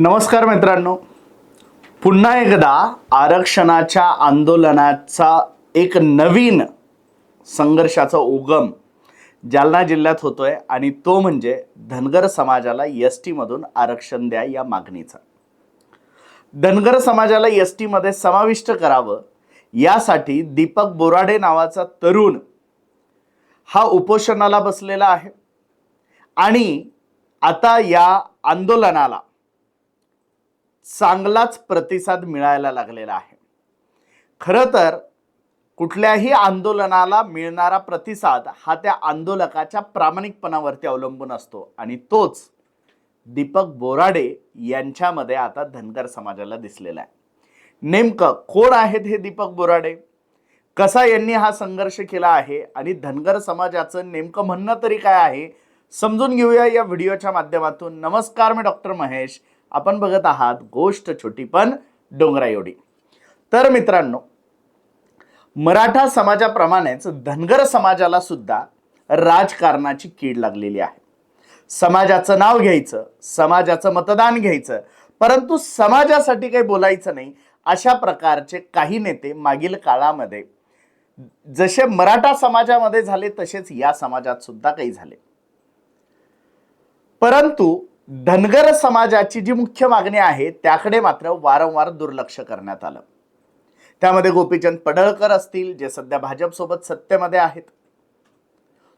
नमस्कार मित्रांनो. पुन्हा एकदा आरक्षणाच्या आंदोलनाचा एक नवीन संघर्षाचा उगम जालना जिल्ह्यात होतो आहे आणि तो म्हणजे धनगर समाजाला एस टीमधून आरक्षण द्या या मागणीचा. धनगर समाजाला एस टीमध्ये समाविष्ट करावं यासाठी दीपक बोराडे नावाचा तरुण हा उपोषणाला बसलेला आहे. आणि आता या आंदोलनाला चांगलाच प्रतिसाद मिळायला लागलेला आहे. खरं तर कुठल्याही आंदोलनाला मिळणारा प्रतिसाद हा त्या आंदोलकाच्या प्रामाणिकपणावरती अवलंबून असतो आणि तोच दीपक बोराडे यांच्यामध्ये आता धनगर समाजाला दिसलेला आहे. नेमकं कोण आहेत हे दीपक बोराडे? कसा यांनी हा संघर्ष केला आहे? आणि धनगर समाजाचं नेमकं म्हणणं तरी काय आहे? समजून घेऊया या व्हिडिओच्या माध्यमातून. नमस्कार मी डॉक्टर महेश. आपण बघत आहात गोष्ट छोटी पण डोंगरा एवढी. तर मित्रांनो मराठा समाजाप्रमाणेच धनगर समाजाला सुद्धा राजकारणाची कीड लागलेली आहे. समाजाचं नाव घ्यायचं समाजाचं मतदान घ्यायचं परंतु समाजासाठी काही बोलायचं नाही अशा प्रकारचे काही नेते मागील काळामध्ये जसे मराठा समाजामध्ये झाले तसेच या समाजात सुद्धा काही झाले. परंतु धनगर समाजाची जी मुख्य मागणी आहे त्याकडे मात्र वारंवार दुर्लक्ष करण्यात आलं. त्यामध्ये गोपीचंद पडळकर असतील जे सध्या भाजपसोबत सत्तेमध्ये आहेत.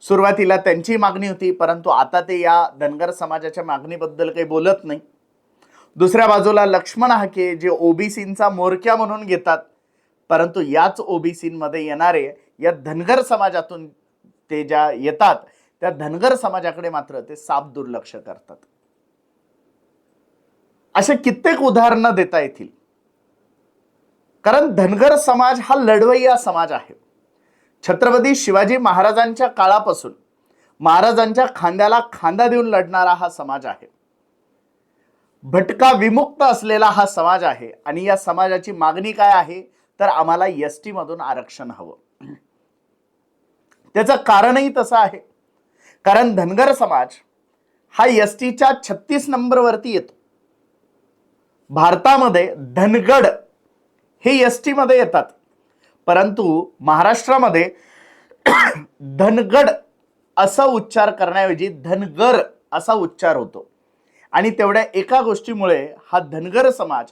सुरुवातीला त्यांची मागणी होती परंतु आता ते या धनगर समाजाच्या मागणीबद्दल काही बोलत नाही. दुसऱ्या बाजूला लक्ष्मण हाके जे ओबीसींचा मोरक्या म्हणून घेतात परंतु याच ओबीसींमध्ये येणारे या धनगर समाजातून ते ज्या येतात त्या धनगर समाजाकडे मात्र ते साप दुर्लक्ष करतात. असे कित्येक उदाहरणं देता येतील. कारण धनगर समाज हा लढवय्या समाज आहे. छत्रपती शिवाजी महाराजांच्या काळापासून महाराजांच्या खांद्याला खांदा देऊन लढणारा हा समाज आहे. भटका विमुक्त असलेला हा समाज आहे आणि या समाजाची मागणी काय आहे? तर आम्हाला एस टी मधून आरक्षण हवं. त्याचं कारणही तसं आहे. कारण धनगर समाज हा एस टीच्या छत्तीस नंबरवरती येतो. भारतामध्ये धनगड हे एस टीमध्ये येतात. परंतु महाराष्ट्रामध्ये धनगड असा उच्चार करण्याऐवजी धनगर असा उच्चार होतो. आणि तेवढ्या एका गोष्टीमुळे हा धनगर समाज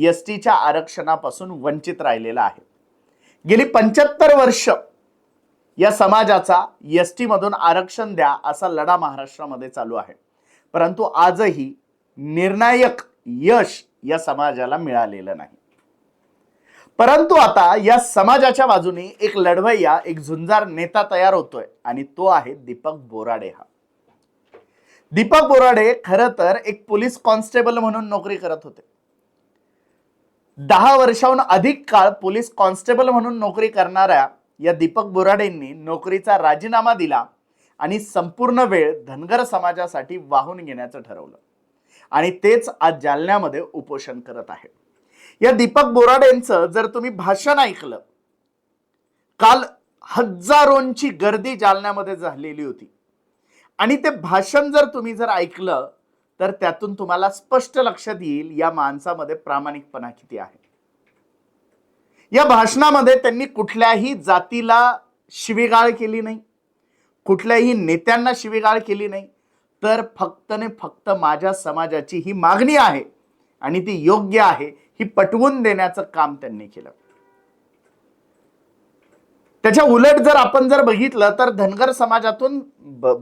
एस टीच्या आरक्षणापासून वंचित राहिलेला आहे. गेली पंच्याहत्तर वर्ष या समाजाचा एस टीमधून आरक्षण द्या असा लढा महाराष्ट्रामध्ये चालू आहे. परंतु आजही निर्णायक यश या समाजाला मिळालेलं नाही. परंतु आता या समाजाच्या बाजूने एक लढवय्या एक झुंजार नेता तयार होतोय आणि तो आहे दीपक बोराडे हा. दीपक बोराडे खरं तर एक पोलीस कॉन्स्टेबल म्हणून नोकरी करत होते. दहा वर्षाहून अधिक काळ पोलीस कॉन्स्टेबल म्हणून नोकरी करणाऱ्या या दीपक बोराडेंनी नोकरीचा राजीनामा दिला आणि संपूर्ण वेळ धनगर समाजासाठी वाहून घेण्याचं ठरवलं. आणि तेच आज जालन्यामध्ये उपोषण करत आहे. या दीपक बोराडेंचं जर तुम्ही भाषण ऐकलं काल हजारोंची गर्दी जालन्यामध्ये झालेली होती. आणि ते भाषण जर तुम्ही जर ऐकलं तर त्यातून तुम्हाला स्पष्ट लक्षात येईल या माणसामध्ये प्रामाणिकपणा किती आहे. या भाषणामध्ये त्यांनी कुठल्याही जातीला शिवीगाळ केली नाही. कुठल्याही नेत्यांना शिवीगाळ केली नाही. तर फक्त ने फक्त माझ्या समाजाची ही मागणी आहे आणि ती योग्य आहे ही पटवून देण्याचं काम त्यांनी केलं. त्याच्या उलट जर आपण जर बघितलं तर धनगर समाजातून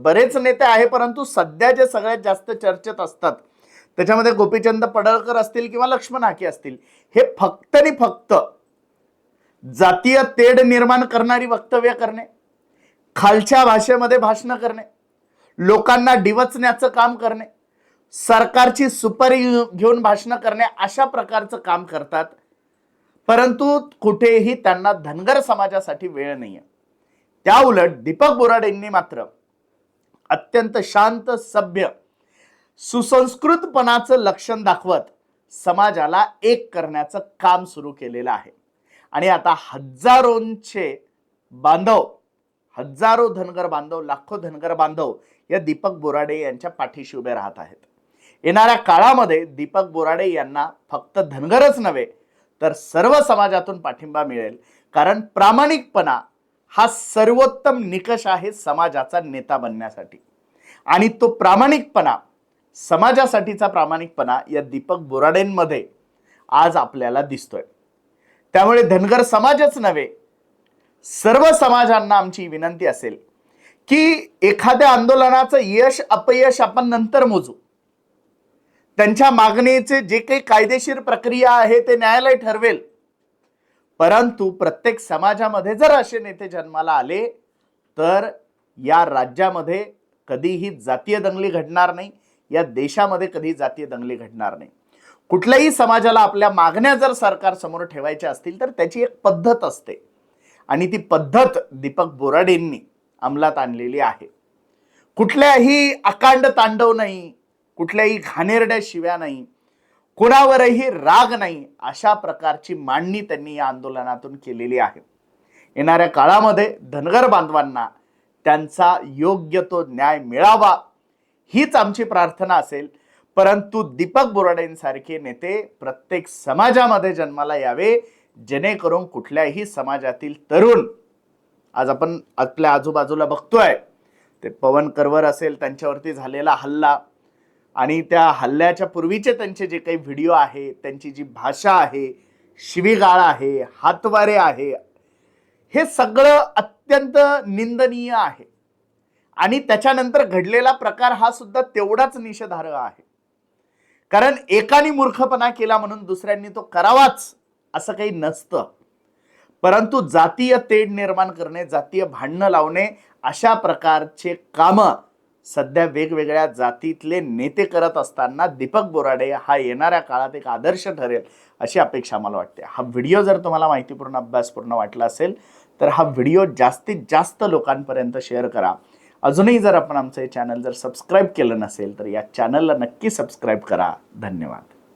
बरेच नेते आहे परंतु सध्या जे सगळ्यात जास्त चर्चेत असतात त्याच्यामध्ये गोपीचंद पडळकर असतील किंवा लक्ष्मण हाके असतील हे फक्त आणि फक्त जातीय तेढ निर्माण करणारी वक्तव्य करणे खालच्या भाषेमध्ये भाषणं करणे लोकांना डिवचण्याचं काम करणे सरकारची सुपारी घेऊन भाषणं करणे अशा प्रकारचं काम करतात. परंतु कुठेही त्यांना धनगर समाजासाठी वेळ नाही आहे त्या उलट दीपक बोराडेंनी मात्र अत्यंत शांत सभ्य सुसंस्कृतपणाचं लक्षण दाखवत समाजाला एक करण्याचं काम सुरू केलेलं आहे. आणि आता हजारोंचे बांधव हजारो धनगर बांधव लाखो धनगर बांधव या दीपक बोराडे यांच्या पाठीशी उभे राहत आहेत. येणाऱ्या काळामध्ये दीपक बोराडे यांना फक्त धनगरच नव्हे तर सर्व समाजातून पाठिंबा मिळेल. कारण प्रामाणिकपणा हा सर्वोत्तम निकष आहे समाजाचा नेता बनण्यासाठी. आणि तो प्रामाणिकपणा समाजासाठीचा प्रामाणिकपणा या दीपक बोराडेंमध्ये आज आपल्याला दिसतोय. त्यामुळे धनगर समाजच नव्हे सर्व समाजांना आमची विनंती असेल की एखाद्या आंदोलनाचं यश अपयश आपण नंतर मोजू. त्यांच्या मागणीचे जे काही कायदेशीर प्रक्रिया आहे ते न्यायालय ठरवेल. परंतु प्रत्येक समाजामध्ये जर असे नेते जन्माला आले तर या राज्यामध्ये कधीही जातीय दंगली घडणार नाही या देशामध्ये कधी जातीय दंगली घडणार नाही. कुठल्याही समाजाला आपल्या मागण्या जर सरकार समोर ठेवायच्या असतील तर त्याची एक पद्धत असते. आणि ती पद्धत दीपक बोराडेंनी अंमलात आणलेली आहे. कुठल्याही अकांड तांडव नाही कुठल्याही घाणेरड्या शिव्या नाही कुणावरही राग नाही अशा प्रकारची मांडणी त्यांनी या आंदोलनातून केलेली आहे. येणाऱ्या काळामध्ये धनगर बांधवांना त्यांचा योग्य तो न्याय मिळावा हीच आमची प्रार्थना असेल. परंतु दीपक बोराडेंसारखे नेते प्रत्येक समाजामध्ये जन्माला यावे जेणेकरून कुठल्याही समाजातील तरुण आज आपण आपल्या आजूबाजूला बघतोय. ते पवन करवर असेल त्यांच्यावरती झालेला हल्ला. आणि त्या हल्ल्याच्या पूर्वीचे त्यांचे जे काही व्हिडिओ आहे त्यांची जी भाषा आहे शिवीगाळ आहे हातवारे आहे हे सगळं अत्यंत निंदनीय आहे. आणि त्याच्यानंतर घडलेला प्रकार हा सुद्धा तेवढाच निषेधार्ह आहे. कारण एकाने मूर्खपणा केला म्हणून दुसऱ्यांनी तो करावाच असं काही नसतं. परंतु जातीय तेढ निर्माण करणे जातीय भांडणं लावणे अशा प्रकारचे कामं सध्या वेगवेगळ्या जातीतले नेते करत असताना दीपक बोराडे हा येणाऱ्या काळात एक आदर्श ठरेल अशी अपेक्षा मला वाटते. हा व्हिडिओ जर तुम्हाला माहितीपूर्ण अभ्यासपूर्ण वाटला असेल तर हा व्हिडिओ जास्तीत जास्त लोकांपर्यंत शेअर करा. अजूनही जर आपण आमचं हे चॅनल जर सबस्क्राईब केलं नसेल तर या चॅनलला नक्की सबस्क्राईब करा. धन्यवाद.